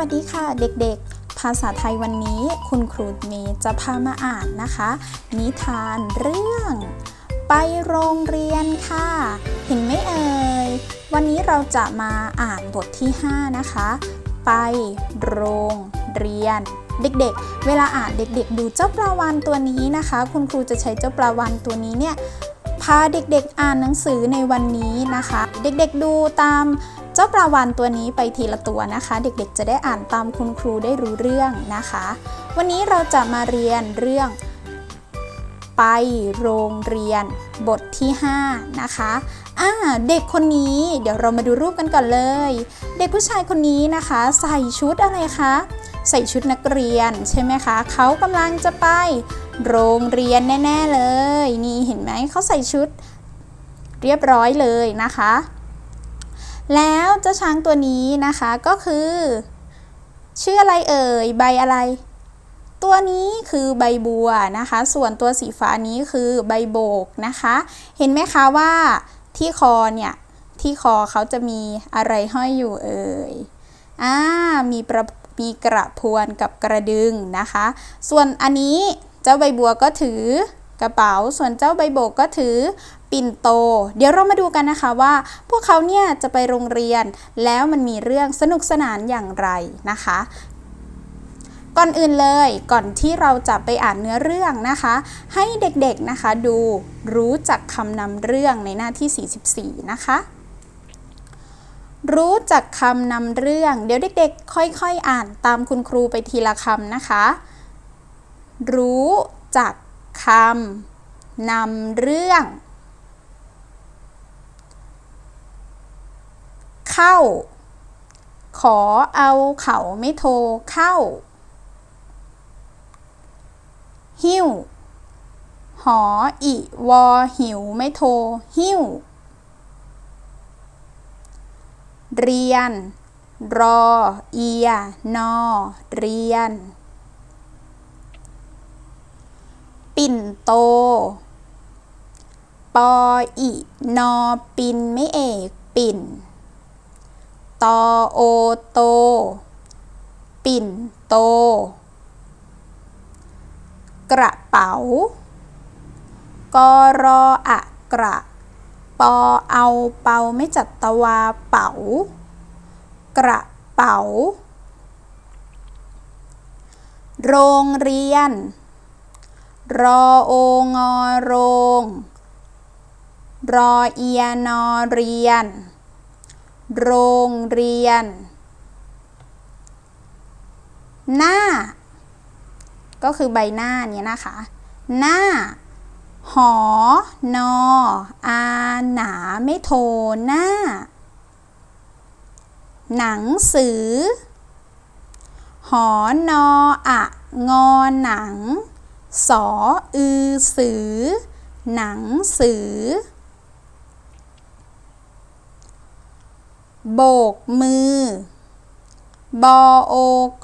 วัสดีค่ะเด็กๆ ภาษาไทยวันนี้คุณครูมย์จะพามาอ่านนะคะ นิทานเรื่อง ไปโรงเรียนค่ะ เห็นไหมเอ่ย วันนี้เราจะมาอ่านบทที่ 5 นะคะ ไปโรงเรียน เด็กๆ เวลาอ่านเด็กๆ ดูเจ้าปลาวานตัวนี้นะคะ คุณครูจะใช้เจ้าปลาวานตัวนี้เนี่ยพาเด็กๆอ่านหนังสือในวันนี้นะคะ เด็กๆดูตาม จ้าปลาวานตัวนี้ไปทีละตัวนะคะ เด็กๆ จะได้อ่านตามคุณครูได้รู้เรื่องนะคะ วันนี้เราจะมาเรียนเรื่อง ไปโรงเรียนบทที่ 5 นะคะอ่าเด็กคนนี้เดี๋ยวเรามาดูรูปกันก่อนเลย เด็กผู้ชายคนนี้นะคะ ใส่ชุดอะไรคะใส่ชุดนักเรียนใช่ไหมคะ เขากำลังจะไปโรงเรียนแน่ ๆเลย นี่เห็นไหมเขาใส่ชุดเรียบร้อยเลยนะคะ แล้วเจ้าช้างตัวนี้นะคะก็คือ ชื่ออะไรเอ่ยใบอะไร ตัวนี้คือใบบัวนะคะ ส่วนตัวสีฟ้านี้คือใบโบกนะคะ เห็นไหมคะว่าที่คอเนี่ยที่คอเขาจะมีอะไรห้อยอยู่เอ่ยอ่ามีประมีกระพวนกับกระดึงนะคะ ส่วนอันนี้เจ้าใบบัวก็ถือ กระเป๋า ส่วนเจ้าใบโบกก็ถือปิ่นโต เดี๋ยวเรามาดูกันนะคะว่า พวกเขาเนี่ยจะไปโรงเรียน แล้วมันมีเรื่องสนุกสนานอย่างไรนะคะ ก่อนอื่นเลยก่อนที่เราจะไปอ่านเนื้อเรื่องนะคะ ให้เด็กๆนะคะดูรู้จักคำนำเรื่องในหน้าที่ 44 นะคะรู้จักคำนำเรื่อง เดี๋ยวเด็กๆ ค่อยๆ อ่านตามคุณครูไปทีละคำนะคะ รู้จัก คำนำเรื่อง เข้า ขอเอาเขาไม่โทรเข้า หิ้ว หออิวอหิวไม่โทรหิ้ว เรียน รอ เอีย นอ เรียน ปิ่นโต ปออินอปินไม่เอกปิ่น ตอโอโต ปิ่นโต กระเป๋ากรออะกระ ปอเอาเปาไม่จัดตะวาเป๋า กระเป๋า โรงเรียน รอโองอโรง รอเอียนอเรียน โรงเรียน หน้า ก็คือใบหน้าเนี่ยนะคะ หน้า หอ นอ อาหนาไม่โทหน้า หนังสือ หอนออะ งอหนัง สออือสือ หนังสือ โบกมือ บอโอ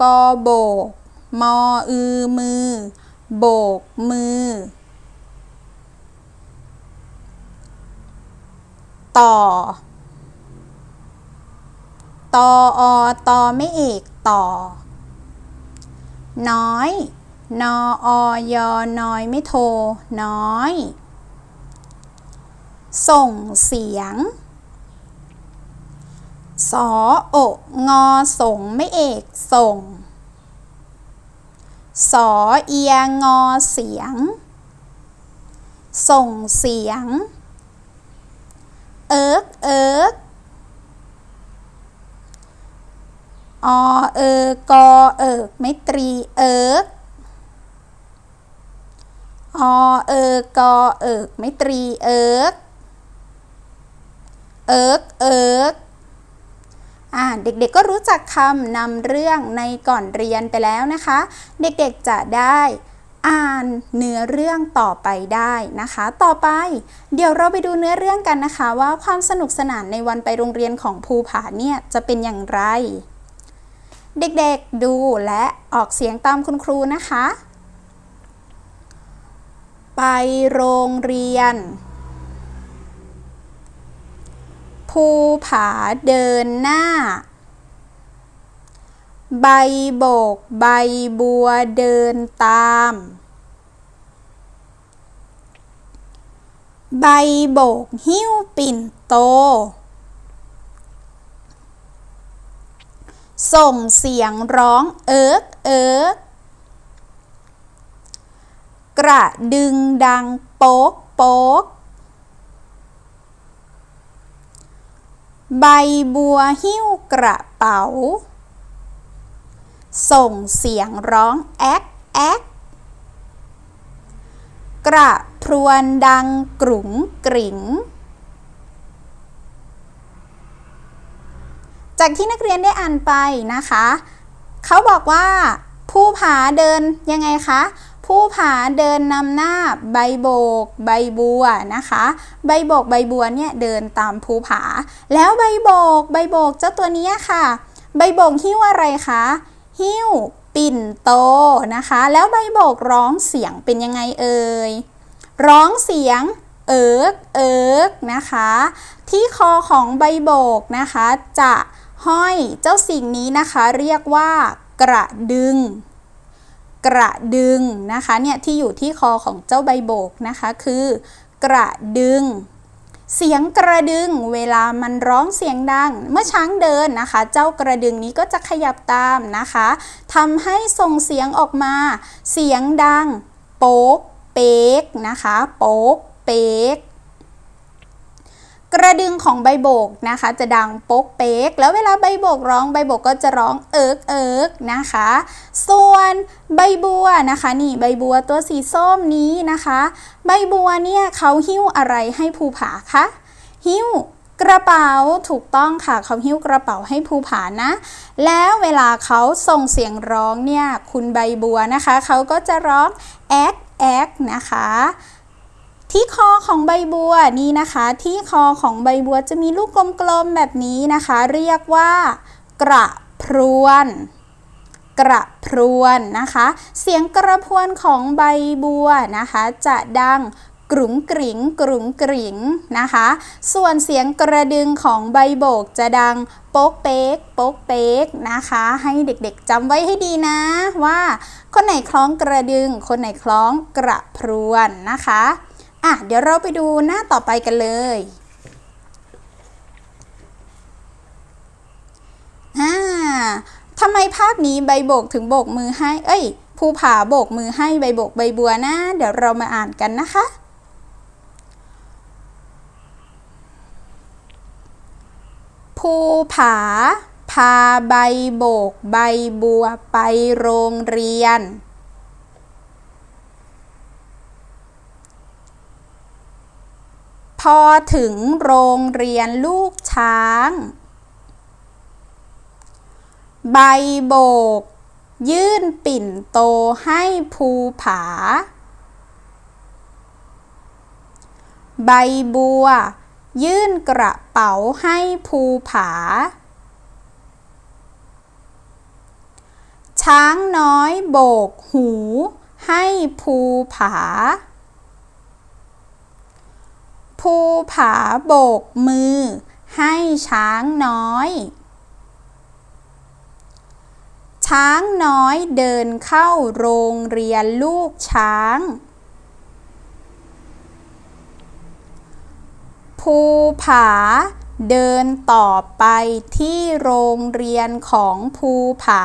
กอโบก มออือมือ โบกมือ ต่อ ตออตอไม่เอกต่อ น้อย นออยอน้อยไม่โท น้อย ส่งเสียง สออกงอส่งไม่เอกส่ง สอเอียงอเสียง ส่งเสียง เอิกเอิกอเออกอเอิกไม่ตรีเอิก อเออกอเอิกไม่ตรีเอิกเอิกเอิกอ่าเด็กๆก็รู้จักคำนำเรื่องในก่อนเรียนไปแล้วนะคะ เด็กๆจะได้อ่านเนื้อเรื่องต่อไปได้นะคะ ต่อไป เดี๋ยวเราไปดูเนื้อเรื่องกันนะคะ ว่าความสนุกสนานในวันไปโรงเรียนของภูผาเนี่ยจะเป็นอย่างไร เด็กๆดูและออกเสียงตามคุณครูนะคะ ไปโรงเรียน ภูผาเดินหน้า ใบโบกใบบัวเดินตาม ใบโบกหิ้วปิ่นโต ส่งเสียงร้องเอิกเอิก กระดึงดังโป๊กโป๊กใบบัวหิ้วกระเป๋า ส่งเสียงร้องแอ๊กแอ๊กกระพรวนดังกรุ๋งกริ๋งจากที่นักเรียนได้อ่านไปนะคะ เขาบอกว่า ผู้ผาเดินยังไงคะ ผู้ผาเดินนำหน้าใบโบก ใบบัวนะคะ ใบโบกใบบัวเนี่ยเดินตามภูผา แล้วใบโบก ใบโบกเจ้าตัวนี้ค่ะ ใบโบกหิ้วอะไรคะหิ้วปิ่นโตนะคะ แล้วใบโบกร้องเสียงเป็นยังไงเอ่ยร้องเสียงเอิกเอิกนะคะ ที่คอของใบโบกนะคะ จะห้อยเจ้าสิ่งนี้นะคะ เรียกว่ากระดึง กระดึงนะคะเนี่ยที่อยู่ที่คอของเจ้าใบโบกนะคะคือกระดึง เสียงกระดึงเวลามันร้องเสียงดัง เมื่อช้างเดินนะคะ เจ้ากระดึงนี้ก็จะขยับตามนะคะทำให้ส่งเสียงออกมา เสียงดัง โป๊ก เป๊กนะคะ โป๊ก เป๊ก กระดึงของใบโบกนะคะ จะดังโป๊กเป๊ก แล้วเวลาใบโบกร้องใบโบกก็จะร้องเอิกเอิกนะคะ ส่วนใบบัวนะคะนี่ใบบัวตัวสีส้มนี้นะคะ ใบบัวเนี่ยเขาหิ้วอะไรให้ภูผาคะหิ้วกระเป๋าถูกต้องค่ะเขาหิ้วกระเป๋าให้ภูผานะ แล้วเวลาเขาส่งเสียงร้องเนี่ยคุณใบบัวนะคะเขาก็จะร้องแอ๊กแอ๊กนะคะ ที่คอของใบบัวนี่นะคะ ที่คอของใบบัวจะมีลูกกลมๆแบบนี้นะคะ เรียกว่า กระพรวน กระพรวนนะคะ เสียงกระพรวนของใบบัวนะคะ จะดังกรุงกริงกรุงกริงนะคะ ส่วนเสียงกระดึงของใบโบกจะดังโป๊กเป๊กโป๊กเป๊กนะคะ ให้เด็กๆจำไว้ให้ดีนะว่า คนไหนคล้องกระดึง คนไหนคล้องกระพรวนนะคะ อะเดี๋ยวเราไปดูหน้าต่อไปกันเลยอ่าทำไมภาพนี้ใบโบกถึงโบกมือให้ เอ้ยภูผาโบกมือให้ใบโบกใบบัวนะ เดี๋ยวเรามาอ่านกันนะคะ ภูผา พาใบโบกใบบัวไปโรงเรียน อถึงโรงเรียนลูกช้าง ใบโบก ยื่นปิ่นโตให้ภูผา ใบบัว ยื่นกระเป๋าให้ภูผา ช้างน้อยโบกหูให้ภูผา ภูผาโบกมือ ให้ช้างน้อย ช้างน้อยเดินเข้าโรงเรียนลูกช้าง ภูผาเดินต่อไปที่โรงเรียนของภูผา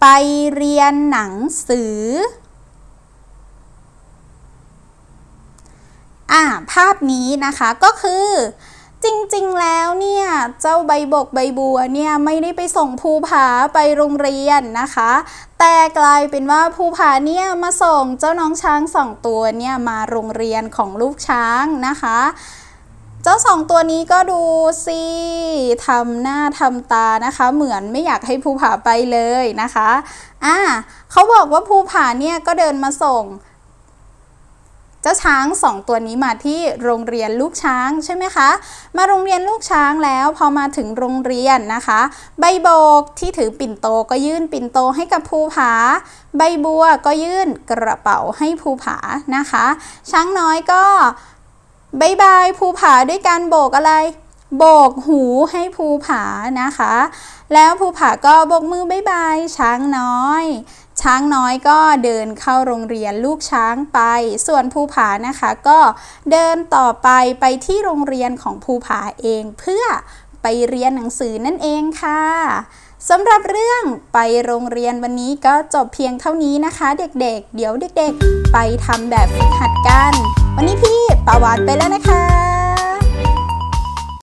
ไปเรียนหนังสือ อ่า ภาพนี้นะคะก็คือจริงๆ แล้วเนี่ยเจ้าใบบกใบบัวเนี่ยไม่ได้ไปส่งภูผาไปโรงเรียนนะคะ แต่กลายเป็นว่าภูผาเนี่ยมาส่งเจ้าน้องช้างสองตัวเนี่ยมาโรงเรียนของลูกช้างนะคะ เจ้าสองตัวนี้ก็ดูสิทำหน้าทำตานะคะ เหมือนไม่อยากให้ภูผาไปเลยนะคะอ่าเขาบอกว่าภูผาเนี่ยก็เดินมาส่ง เจ้าช้างสองตัวนี้มาที่โรงเรียนลูกช้างใช่ไหมคะ มาโรงเรียนลูกช้างแล้วพอมาถึงโรงเรียนนะคะ ใบโบกที่ถือปิ่นโตก็ยื่นปิ่นโตให้กับภูผา ใบบัวก็ยื่นกระเป๋าให้ภูผานะคะ ช้างน้อยก็บายบายภูผาด้วยการโบกอะไรโบกหูให้ภูผานะคะ แล้วภูผาก็โบกมือบายบายช้างน้อย ช้างน้อยก็เดินเข้าโรงเรียนลูกช้างไป ส่วนภูผานะคะก็เดินต่อไปไปที่โรงเรียนของภูผาเองเพื่อไปเรียนหนังสือนั่นเองค่ะสำหรับเรื่องไปโรงเรียนวันนี้ก็จบเพียงเท่านี้นะคะ เด็กๆเดี๋ยวเด็ก ๆ ไปทำแบบฝึกหัดกัน วันนี้พี่ปาวานไปแล้วนะคะ